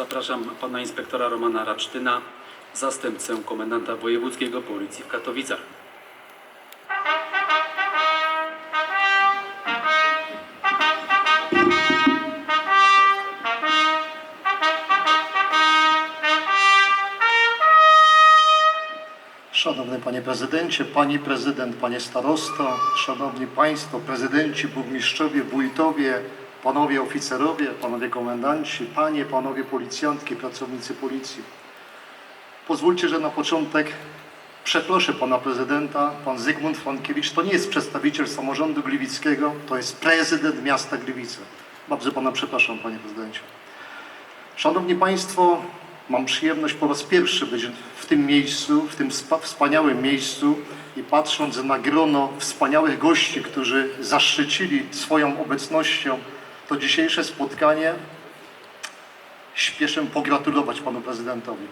Zapraszam pana inspektora Romana Racztyna, zastępcę komendanta wojewódzkiego policji w Katowicach. Szanowny Panie Prezydencie, Pani Prezydent, Panie Starosto, Szanowni Państwo, Prezydenci, Burmistrzowie, Wójtowie, Panowie Oficerowie, Panowie Komendanci, Panie, Panowie Policjantki, pracownicy Policji. Pozwólcie, że na początek przeproszę Pana Prezydenta. Pan Zygmunt Frankiewicz to nie jest przedstawiciel samorządu gliwickiego, to jest prezydent miasta Gliwice. Bardzo Pana przepraszam, Panie Prezydencie. Szanowni Państwo, mam przyjemność po raz pierwszy być w tym miejscu, w tym spa- wspaniałym miejscu i patrząc na grono wspaniałych gości, którzy zaszczycili swoją obecnością to dzisiejsze spotkanie, śpieszę pogratulować Panu Prezydentowi.